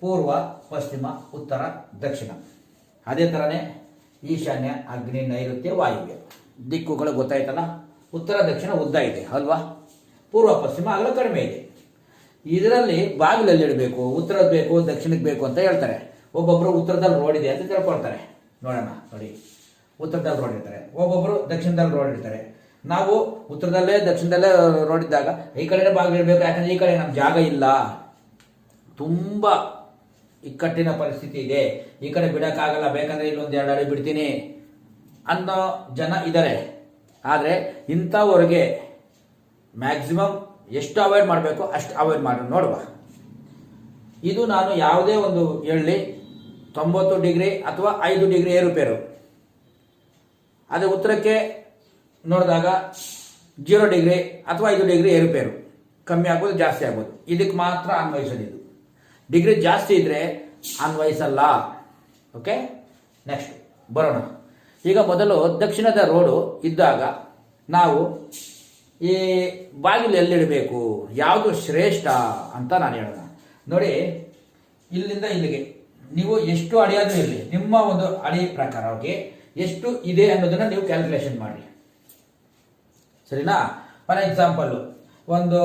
ಪೂರ್ವ, ಪಶ್ಚಿಮ, ಉತ್ತರ, ದಕ್ಷಿಣ. ಅದೇ ಥರನೇ ಈಶಾನ್ಯ, ಅಗ್ನಿ, ನೈಋತ್ಯ, ವಾಯುವ್ಯ. ದಿಕ್ಕುಗಳು ಗೊತ್ತಾಯ್ತಲ್ಲ? ಉತ್ತರ, ದಕ್ಷಿಣ, ಉದ್ದ ಇದೆ, ಅಲ್ವಾ? ಪೂರ್ವ, ಪಶ್ಚಿಮ ಅಗಲ ಕಡಿಮೆ ಇದೆ. ಇದರಲ್ಲಿ ಬಾಗಿಲಲ್ಲಿ ಇಡಬೇಕು, ಉತ್ತರದ ಬೇಕು ದಕ್ಷಿಣಕ್ಕೆ ಬೇಕು ಅಂತ ಹೇಳ್ತಾರೆ. ಒಬ್ಬೊಬ್ಬರು ಉತ್ತರದಲ್ಲಿ ರೋಡ್ ಇದೆ ಅಂತ ತಿಳ್ಕೊಳ್ತಾರೆ. ನೋಡೋಣ, ನೋಡಿ. ಉತ್ತರದಲ್ಲಿ ರೋಡ್ ಇರ್ತಾರೆ. ಒಬ್ಬೊಬ್ಬರು ದಕ್ಷಿಣದಲ್ಲಿ ರೋಡ್ ಇರ್ತಾರೆ. ನಾವು ಉತ್ತರದಲ್ಲೇ, ದಕ್ಷಿಣದಲ್ಲೇ ರೋಡ್ ಇದ್ದಾಗ ಈ ಕಡೆನೇ ಬಾಗಿಲು ಇಡಬೇಕು, ಯಾಕಂದ್ರೆ ಈ ಕಡೆ ನಮ್ಮ ಜಾಗ ಇಲ್ಲ. ತುಂಬ ಇಕ್ಕಟ್ಟಿನ ಪರಿಸ್ಥಿತಿ ಇದೆ. ಈ ಕಡೆ ಬಿಡೋಕ್ಕಾಗಲ್ಲ, ಬೇಕಂದ್ರೆ ಇಲ್ಲೊಂದು ಎರಡು ಅಡಿ ಬಿಡ್ತೀನಿ ಅನ್ನೋ ಜನ ಇದ್ದಾರೆ ಆದರೆ ಇಂಥವ್ರಿಗೆ ಮ್ಯಾಕ್ಸಿಮಮ್ ಎಷ್ಟು ಅವಾಯ್ಡ್ ಮಾಡಬೇಕು ಅಷ್ಟು ಅವಾಯ್ಡ್ ಮಾಡಿ, ನೋಡುವ. ಇದು ನಾನು ಯಾವುದೇ ಒಂದು ಹೇಳಲಿ ತೊಂಬತ್ತು ಡಿಗ್ರಿ ಅಥವಾ ಐದು ಡಿಗ್ರಿ ಏರುಪೇರು. ಅದೇ ಉತ್ತರಕ್ಕೆ ನೋಡಿದಾಗ ಜೀರೋ ಡಿಗ್ರಿ ಅಥವಾ ಐದು ಡಿಗ್ರಿ ಏರುಪೇರು. ಕಮ್ಮಿ ಆಗ್ಬೋದು, ಜಾಸ್ತಿ ಆಗ್ಬೋದು. ಇದಕ್ಕೆ ಮಾತ್ರ ಅನ್ವಯಿಸೋದು ಡಿಗ್ರಿ ಜಾಸ್ತಿ ಇದ್ರೆ ಅನ್ವಯಿಸಲ್ಲ. ಓಕೆ? ನೆಕ್ಸ್ಟ್ ಬರೋಣ. ಈಗ ಮೊದಲು ದಕ್ಷಿಣದ ರೋಡು ಇದ್ದಾಗ ನಾವು ಈ ಬಾಗಿಲು ಎಲ್ಲಿಡಬೇಕು? ಯಾವುದು ಶ್ರೇಷ್ಠ ಅಂತ ನಾನು ಹೇಳೋಣ. ನೋಡಿ, ಇಲ್ಲಿಂದ ಇಲ್ಲಿಗೆ. ನೀವು ಎಷ್ಟು ಅಡಿಯಾದ್ರೂ ಇರಲಿ. ನಿಮ್ಮ ಒಂದು ಅಡಿ ಓಕೆ? ಎಷ್ಟು ಇದೆ ಅನ್ನೋದನ್ನ ನೀವು ಕ್ಯಾಲ್ಕುಲೇಷನ್ ಮಾಡಿ ಸರಿನಾ? ಫಾರ್ ಎಕ್ಸಾಂಪಲ್ಲು ಒಂದು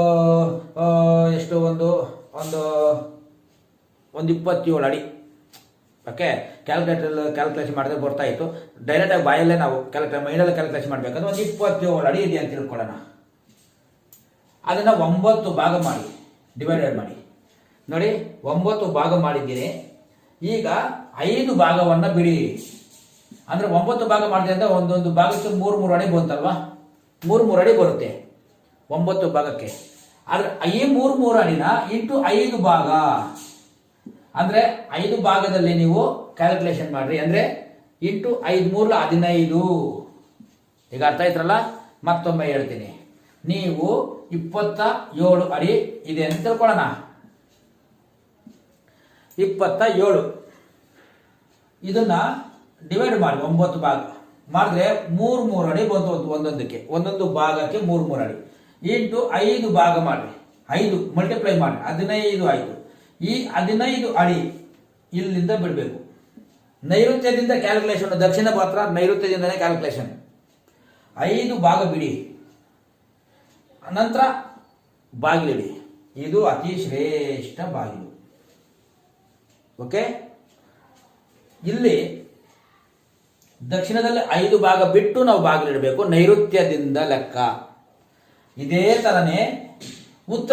ಎಷ್ಟು? ಒಂದು ಒಂದು ಒಂದು ಇಪ್ಪತ್ತೇಳು ಅಡಿ ಓಕೆ ಕ್ಯಾಲ್ಕುಲೇಟರ್ ಕ್ಯಾಲ್ಕುಲೇಷನ್ ಮಾಡಿದ್ರೆ ಇತ್ತು. ಡೈರೆಕ್ಟಾಗಿ ಬಾಯಲ್ಲೇ ನಾವು ಕ್ಯಾಲ್ಕುಲೇ ಮೈಂಡಲ್ಲಿ ಕ್ಯಾಲ್ಕುಲೇಷನ್ ಮಾಡಬೇಕಂದ್ರೆ ಒಂದು ಇಪ್ಪತ್ತೇಳು ಅಡಿ ಇದೆ ಅಂತ ತಿಳ್ಕೊಳ್ಳೋಣ. ಅದನ್ನು ಒಂಬತ್ತು ಭಾಗ ಮಾಡಿ ಡಿವೈಡೆಡ್ ಮಾಡಿ. ನೋಡಿ, ಒಂಬತ್ತು ಭಾಗ ಮಾಡಿದ್ದೀನಿ. ಈಗ ಐದು ಭಾಗವನ್ನು ಬಿಡಿ. ಅಂದರೆ ಒಂಬತ್ತು ಭಾಗ ಮಾಡಿದೆ ಅಂದರೆ ಒಂದೊಂದು ಭಾಗಕ್ಕೆ ಮೂರು ಮೂರು ಅಡಿ ಬಂತಲ್ವಾ? ಮೂರು ಮೂರು ಅಡಿ ಬರುತ್ತೆ ಒಂಬತ್ತು ಭಾಗಕ್ಕೆ. ಆದರೆ ಈ ಮೂರು ಮೂರು ಅಡಿನ ಇಂಟು ಐದು ಭಾಗ. ಅಂದ್ರೆ ಐದು ಭಾಗದಲ್ಲಿ ನೀವು ಕ್ಯಾಲ್ಕುಲೇಷನ್ ಮಾಡ್ರಿ. ಅಂದ್ರೆ ಇಂಟು ಐದು ಮೂರ್ಲ ಹದಿನೈದು. ಈಗ ಅರ್ಥ ಆಯ್ತಲ್ಲ ಮತ್ತೊಮ್ಮೆ ಹೇಳ್ತೀನಿ. ನೀವು ಇಪ್ಪತ್ತ ಏಳು ಅಡಿ ಇದೆ ಅಂತ ತಿಳ್ಕೊಳ್ಳೋಣ. ಇಪ್ಪತ್ತ ಏಳು. ಇದನ್ನ ಡಿವೈಡ್ ಮಾಡಿ, ಒಂಬತ್ತು ಭಾಗ. ಮಾಡಿದ್ರೆ ಮೂರು ಮೂರು ಅಡಿ ಬಂತು ಒಂದು ಒಂದೊಂದಕ್ಕೆ. ಒಂದೊಂದು ಭಾಗಕ್ಕೆ ಮೂರು ಮೂರು ಅಡಿ. ಇಂಟು ಐದು ಭಾಗ ಮಾಡಿ ಐದು ಮಲ್ಟಿಪ್ಲೈ ಮಾಡಿ ಹದಿನೈದು ಆಯಿತು ಈ ಹದಿನೈದು ಅಡಿ ಇಲ್ಲಿಂದ ಬಿಡಬೇಕು. ನೈಋತ್ಯದಿಂದ ಕ್ಯಾಲ್ಕುಲೇಷನ್ ದಕ್ಷಿಣ ಪಾತ್ರ ನೈಋತ್ಯದಿಂದನೇ ಕ್ಯಾಲ್ಕುಲೇಷನ್ ಐದು ಭಾಗ ಬಿಡಿ. ನಂತರ ಬಾಗಿಲಿಡಿ. ಇದು ಅತಿ ಶ್ರೇಷ್ಠ ಬಾಗಿಲು. ಓಕೆ? ಇಲ್ಲಿ ದಕ್ಷಿಣದಲ್ಲಿ ಐದು ಭಾಗ ಬಿಟ್ಟು ನಾವು ಬಾಗಿಲಿಡಬೇಕು. ನೈಋತ್ಯದಿಂದ ಲೆಕ್ಕ. ಇದೇ ತರನೇ ಉತ್ತರ